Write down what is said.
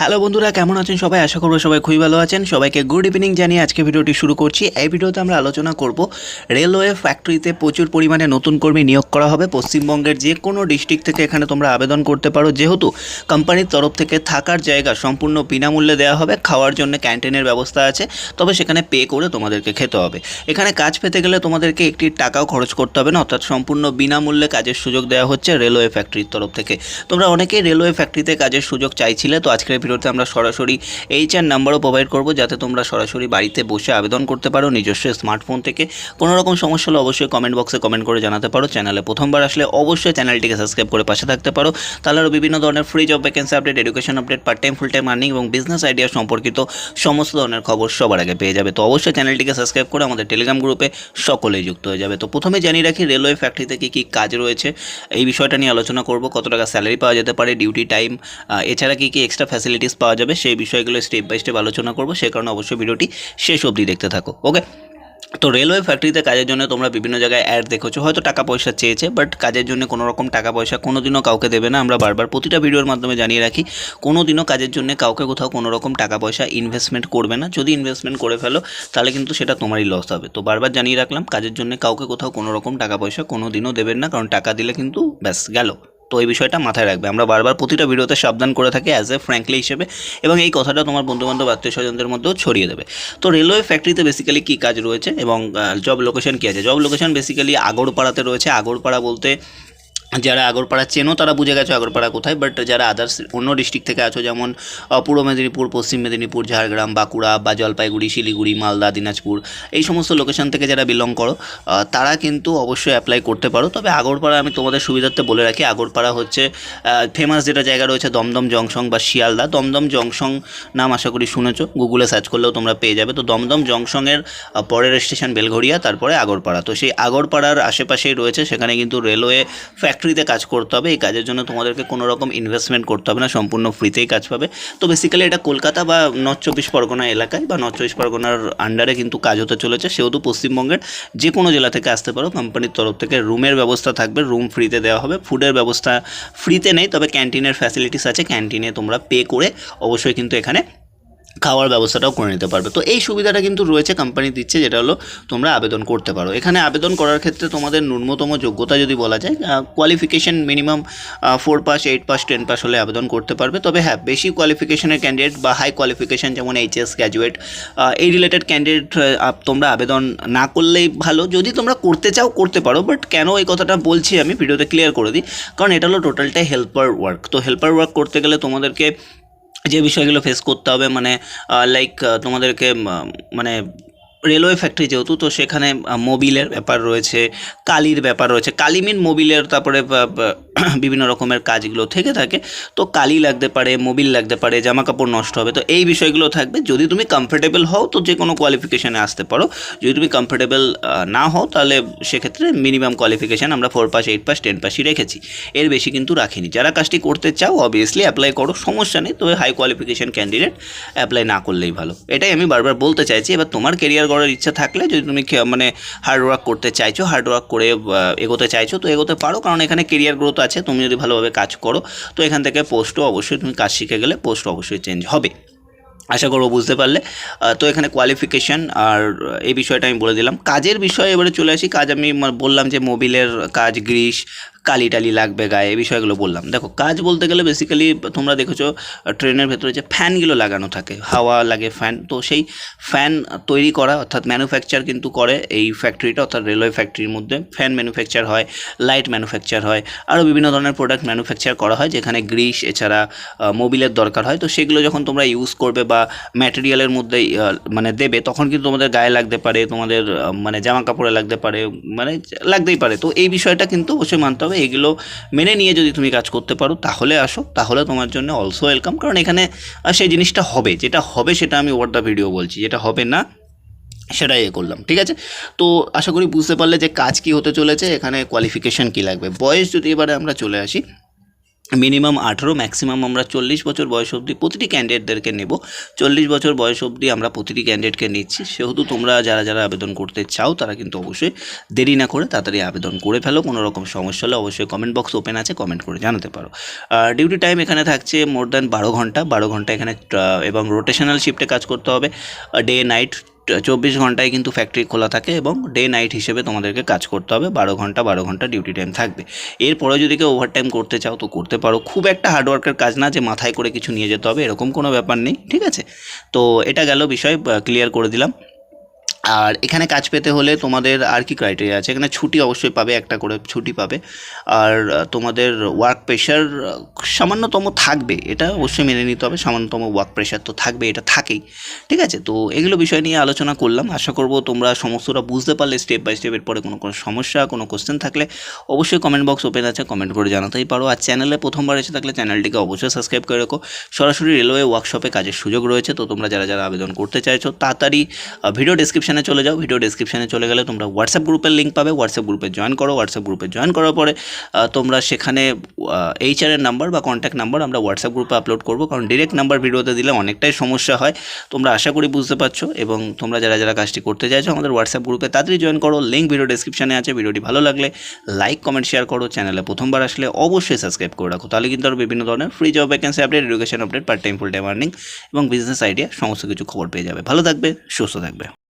Hello বন্ধুরা, কেমন আছেন সবাই? আশা করব সবাই খুবই ভালো আছেন। সবাইকে গুড ইভিনিং জানিয়ে আজকে ভিডিওটি শুরু করছি। এই ভিডিওতে আমরা আলোচনা করব রেলওয়ে ফ্যাক্টরিতে প্রচুর পরিমাণে নতুন কর্মী নিয়োগ করা হবে। পশ্চিমবঙ্গের যে কোনো ডিস্ট্রিক্ট থেকে এখানে তোমরা আবেদন করতে পারো। যেহেতু কোম্পানির তরফ থেকে থাকার জায়গা সম্পূর্ণ বিনামূল্যে দেওয়া হবে, খাওয়ার জন্য ক্যান্টিনের ব্যবস্থা আছে, তবে সেখানে পে করে তোমাদেরকে খেতে হবে। এখানে কাজ পেতে গেলে তোমাদেরকে একটি টাকাও খরচ করতে হবে না, অর্থাৎ সম্পূর্ণ বিনামূল্যে কাজের সুযোগ দেওয়া হচ্ছে রেলওয়ে ফ্যাক্টরির তরফ থেকে। তোমরা অনেকেই রেলওয়ে ফ্যাক্টরিতে কাজের সুযোগ চাইছিলে, তো আজকের ভিডিওতে আমরা সরাসরি এইচ আর নাম্বারও প্রোভাইড করব, যাতে তোমরা সরাসরি বাড়িতে বসে আবেদন করতে পারো নিজস্ব স্মার্টফোন থেকে। কোনো রকম সমস্যা হলে অবশ্যই কমেন্ট বক্সে কমেন্ট করে জানাতে পারো। চ্যানেলে প্রথমবার আসলে অবশ্যই চ্যানেলটিকে সাবস্ক্রাইব করে পাশে থাকতে পারো। তাহলে আরও বিভিন্ন ধরনের free job vacancy update education update part time full time earning এবং বিজনেস আইডিয়া সম্পর্কিত সমস্ত ধরনের খবর সবার আগে পেয়ে যাবে। তো অবশ্যই চ্যানেলটিকে সাবস্ক্রাইব করে আমাদের টেলিগ্রাম গ্রুপে সকলেই যুক্ত হয়ে যাবে। তো প্রথমে জানিয়ে রাখি রেলওয়ে ফ্যাক্টরিতে কী কী কাজ রয়েছে? এই বিষয়টা নিয়ে আলোচনা করব, কত টাকা স্যালারি পাওয়া যেতে পারে ডিউটি টাইম এছাড়া কী কী এক্সট্রা ফ্যাসিলিটিস পাওয়া যাবে, সেই বিষয়গুলো স্টেপ বাই স্টেপ আলোচনা করব, সে কারণে অবশ্যই ভিডিওটি শেষ অবধি দেখতে থাকো ওকে তো রেলওয়ে ফ্যাক্টরিতে কাজের জন্য তোমরা বিভিন্ন জায়গায় অ্যাড দেখেছ, হয়তো টাকা পয়সা চেয়েছে বাট কাজের জন্য কোনো রকম টাকা পয়সা কোনো দিনও কাউকে দেবে না, আমরা বারবার প্রতিটা ভিডিওর মাধ্যমে জানিয়ে রাখি কোনো দিনও কাজের জন্য কাউকে কোথাও কোনো রকম টাকা পয়সা ইনভেস্টমেন্ট করবে না, যদি ইনভেস্টমেন্ট করে ফেলো, তাহলে কিন্তু সেটা তোমারই লস হবে, তো বারবার জানিয়ে রাখলাম, কাজের জন্য কাউকে কোথাও কোনো রকম টাকা পয়সা কোনো দিনও দেবেন না, কারণ টাকা দিলে কিন্তু ব্যাস গেল। তো এই বিষয়টা মাথায় রাখবে। আমরা বারবার প্রতিটা ভিডিওতে সাবধান করে থাকি অ্যাজ এ ফ্র্যাঙ্কলি হিসেবে এবং এই কথাটা তোমার বন্ধুবান্ধব, আত্মীয় স্বজনদের মধ্যেও ছড়িয়ে দেবে। তো রেলওয়ে ফ্যাক্টরিতে বেসিক্যালি কী কাজ রয়েছে এবং জব লোকেশন কী আছে? জব লোকেশন বেসিক্যালি আগরপাড়াতে রয়েছে। আগরপাড়া বলতে যারা আগরপাড়া চেনো, তারা বুঝে গেছো আগরপাড়া কোথায় বাট যারা আদার্স অন্য ডিস্ট্রিক্ট থেকে আছো, যেমন পূর্ব মেদিনীপুর, পশ্চিম মেদিনীপুর, ঝাড়গ্রাম, বাঁকুড়া, বা জলপাইগুড়ি, শিলিগুড়ি, মালদা, দিনাজপুর, এই সমস্ত লোকেশন থেকে যারা বিলং করো তারা কিন্তু অবশ্যই অ্যাপ্লাই করতে পারো। তবে আগরপাড়া আমি তোমাদের সুবিধার্থে বলে রাখি, আগরপাড়া হচ্ছে ফেমাস যেটা জায়গা রয়েছে দমদম জংশন বা শিয়ালদা। দমদম জংশন নাম আশা করি শুনেছো গুগলে সার্চ করলেও তোমরা পেয়ে যাবে। তো দমদম জংশনের পরের স্টেশন বেলঘড়িয়া, তারপরে আগরপাড়া। তো সেই আগরপাড়ার আশেপাশেই রয়েছে, সেখানে কিন্তু রেলওয়ে ফ্যাক্টরিতে কাজ করতে হবে, এই কাজের জন্য তোমাদেরকে কোনো রকম ইনভেস্টমেন্ট করতে হবে না, সম্পূর্ণ ফ্রিতেই কাজ পাবে। তো বেসিক্যালি এটা কলকাতা বা নর্থ চব্বিশ পরগনা এলাকায় বা নর্থ চব্বিশ পরগনার আন্ডারে কিন্তু কাজ হতে চলেছে। সেহেতু পশ্চিমবঙ্গের যে কোনো জেলা থেকে আসতে পারো কোম্পানির তরফ থেকে রুমের ব্যবস্থা থাকবে রুম ফ্রিতে দেওয়া হবে। ফুডের ব্যবস্থা ফ্রিতে নেই, তবে ক্যান্টিনের ফ্যাসিলিটিস আছে। ক্যান্টিনে তোমরা পে করে অবশ্যই কিন্তু এখানে খাওয়ার ব্যবস্থাটাও করে নিতে পারবে। তো এই সুবিধাটা কিন্তু রয়েছে কোম্পানি দিচ্ছে, যেটা হলো তোমরা আবেদন করতে পারো। এখানে আবেদন করার ক্ষেত্রে তোমাদের ন্যূনতম যোগ্যতা যদি বলা যায় qualification minimum four pass eight pass ten pass হলে আবেদন করতে পারবে। তবে হ্যাঁ বেশি কোয়ালিফিকেশনের ক্যান্ডিডেট বা হাই কোয়ালিফিকেশন যেমন এইচএস গ্র্যাজুয়েট এই রিলেটেড ক্যান্ডিডেট তোমরা আবেদন না করলেই ভালো। যদি তোমরা করতে চাও, করতে পারো বাট কেন এই কথাটা বলছি আমি ভিডিওতে ক্লিয়ার করে দিই। কারণ এটা হলো টোটালটাই হেল্পার ওয়ার্ক তো হেল্পার ওয়ার্ক করতে গেলে তোমাদেরকে যে বিষয়গুলো ফেস করতে হবে মানে লাইক তোমাদেরকে মানে রেলওয়ে ফ্যাক্টরি যেহেতু, তো সেখানে মোবিলের ব্যাপার রয়েছে, কালির ব্যাপার রয়েছে কালি মিন মোবিলের তারপরে বিভিন্ন রকমের কাজগুলো থেকে থাকে। তো কালি লাগতে পারে, মোবিল লাগতে পারে জামা কাপড় নষ্ট হবে। তো এই বিষয়গুলো থাকবে। যদি তুমি কমফোর্টেবল হও, তো যে কোনো কোয়ালিফিকেশানে আসতে পারো। যদি তুমি কমফোর্টেবল না হও, তাহলে সেক্ষেত্রে মিনিমাম কোয়ালিফিকেশান আমরা four pass eight pass ten পাসই রেখেছি। এর বেশি কিন্তু রাখিনি। যারা কাজটি করতে চাও অবভিয়াসলি অ্যাপ্লাই করো, সমস্যা নেই। তবে হাই কোয়ালিফিকেশান ক্যান্ডিডেট অ্যাপ্লাই না করলেই ভালো। এটাই আমি বারবার বলতে চাইছি। এবার তোমার কেরিয়ার গড়ার ইচ্ছা থাকলে যদি তুমি মানে হার্ড ওয়ার্ক করতে চাইছো হার্ড ওয়ার্ক করে এগোতে চাইছো, তো এগোতে পারো। কারণ এখানে কেরিয়ার গ্রোথ আছে, তুমি যদি ভালোভাবে কাজ করো, তো এখান থেকে পোস্টও অবশ্যই তুমি কাজ শিখে গেলে পোস্ট অবশ্যই চেঞ্জ হবে। আশা করব বুঝতে পারলে। তো এখানে কোয়ালিফিকেশান আর এই বিষয়টা আমি বলে দিলাম। কাজের বিষয়ে এবারে চলে আসি। কাজ আমি বললাম যে মোবিলের কাজ, গ্রিস কালি টালি লাগবে গায়ে, এই বিষয়গুলো বললাম। দেখো, কাজ বলতে গেলে বেসিক্যালি তোমরা দেখেছ ট্রেনের ভেতরে যে ফ্যানগুলো লাগানো থাকে, হাওয়া লাগে ফ্যান তো সেই ফ্যান তৈরি করা অর্থাৎ ম্যানুফ্যাকচার কিন্তু করে এই ফ্যাক্টরিটা অর্থাৎ রেলওয়ে ফ্যাক্টরির মধ্যে। ফ্যান ম্যানুফ্যাকচার হয় লাইট ম্যানুফ্যাকচার হয়, আরও বিভিন্ন ধরনের প্রোডাক্ট ম্যানুফ্যাকচার করা হয়, যেখানে গ্রিস এছাড়া মোবিলের দরকার হয়। তো সেগুলো যখন তোমরা ইউজ করবে বা ম্যাটেরিয়ালের মধ্যে মানে দেবে, তখন কিন্তু তোমাদের গায়ে লাগতে পারে, তোমাদের মানে জামা কাপড়ে লাগতে পারে মানে লাগতেই পারে। তো এই বিষয়টা কিন্তু অবশ্যই মানতে হবে। এগুলো মেনে নিয়ে যদি তুমি কাজ করতে পারো, তাহলে আসো। তাহলে তোমার জন্য অলসো ওয়েলকাম কারণ এখানে সেই জিনিসটা হবে। যেটা হবে সেটা আমি ওয়ার্ড দ্য ভিডিও বলছি। যেটা হবে না, সেটাই এ করলাম। ঠিক আছে? তো আশা করি বুঝতে পারলে যে কাজ কি হতে চলেছে, এখানে কোয়ালিফিকেশান কি লাগবে। বয়স যদি এবারে আমরা চলে আসি মিনিমাম আঠেরো, ম্যাক্সিমাম আমরা চল্লিশ বছর বয়স অবধি প্রতিটি ক্যান্ডিডেটদেরকে নেব। চল্লিশ বছর বয়স অবধি আমরা প্রতিটি ক্যান্ডিডেটকে নিচ্ছি। সেহেতু তোমরা যারা যারা আবেদন করতে চাও, তারা কিন্তু অবশ্যই দেরি না করে তাড়াতাড়ি আবেদন করে ফেলো। কোনো রকম সমস্যা হলে অবশ্যই কমেন্ট বক্স ওপেন আছে কমেন্ট করে জানাতে পারো। ডিউটি টাইম এখানে থাকছে মোর দ্যান বারো ঘণ্টা। বারো ঘণ্টা এখানে এবং রোটেশনাল শিফটে কাজ করতে হবে। ডে নাইট চব্বিশ ঘন্টায় কিন্তু ফ্যাক্টরি খোলা থাকে এবং ডে নাইট হিসেবে তোমাদেরকে কাজ করতে হবে। বারো ঘণ্টা বারো ঘণ্টা ডিউটি টাইম থাকবে। এরপরে যদি কেউ ওভারটাইম করতে চাও, তো করতে পারো। খুব একটা হার্ডওয়ার্কের কাজ না যে মাথায় করে কিছু নিয়ে যেতে হবে, এরকম কোনো ব্যাপার নেই, ঠিক আছে? তো এটা গেল বিষয় ক্লিয়ার করে দিলাম। আর এখানে কাজ পেতে হলে তোমাদের আর কি ক্রাইটেরিয়া আছে? এখানে ছুটি অবশ্যই পাবে, একটা করে ছুটি পাবে। আর তোমাদের ওয়ার্ক প্রেশার সামান্যতম থাকবে, এটা অবশ্যই মেনে নিতে হবে। সামান্যতম ওয়ার্ক প্রেশার তো থাকবে, এটা থাকেই। ঠিক আছে? তো এগুলো বিষয় নিয়ে আলোচনা করলাম। আশা করব তোমরা সমস্তটা বুঝতে পারলে স্টেপ বাই স্টেপ এরপরে কোনো কোনো সমস্যা, কোনো কোশ্চেন থাকলে অবশ্যই কমেন্ট বক্স ওপেন আছে কমেন্ট করে জানাতেই পারো। আর চ্যানেলে প্রথমবার এসে থাকলে চ্যানেলটিকে অবশ্যই সাবস্ক্রাইব করে রাখো। সরাসরি রেলওয়ে ওয়ার্কশপে কাজের সুযোগ রয়েছে। তো তোমরা যারা যারা আবেদন করতে চাইছো, তাড়াতাড়ি ভিডিও ডেসক্রিপশানে চলে যাও ভিডিও ডেসক্রিপশানে চলে গেলে তোমরা হোয়াটসঅ্যাপ গ্রুপের লিঙ্ক পাবে হোয়াটসঅ্যাপ গ্রুপে জয়েন করো হোয়াটসঅ্যাপ গ্রুপে জয়েন করার পরে তোমরা সেখানে এইচআরের নাম্বার বা কন্ট্যাক্ট নাম্বার আমরা হোয়াটসঅ্যাপ গ্রুপে আপলোড করব। কারণ ডিরেক্ট নাম্বার ভিডিওতে দিলে অনেকটাই সমস্যা হয়। তোমরা আশা করি বুঝতে পারছ এবং তোমরা যারা যারা কাজটি করতে চাইছো আমাদের হোয়াটসঅ্যাপ গ্রুপে তাড়াতাড়ি জয়েন করো। লিঙ্ক ভিডিও ডেসক্রিপশানে আছে, ভিডিওটি ভালো লাগলে লাইক কমেন্ট শেয়ার করো। চ্যানেলে প্রথমবার আসলে অবশ্যই সাবস্ক্রাইব করে রাখো। তাহলে কিন্তু আরও বিভিন্ন ধরনের free job vacancy update education update part time full time earning এবং বিজনেস আইডিয়া সমস্ত কিছু খবর পেয়ে যাবে। ভালো থাকবে, সুস্থ থাকবে।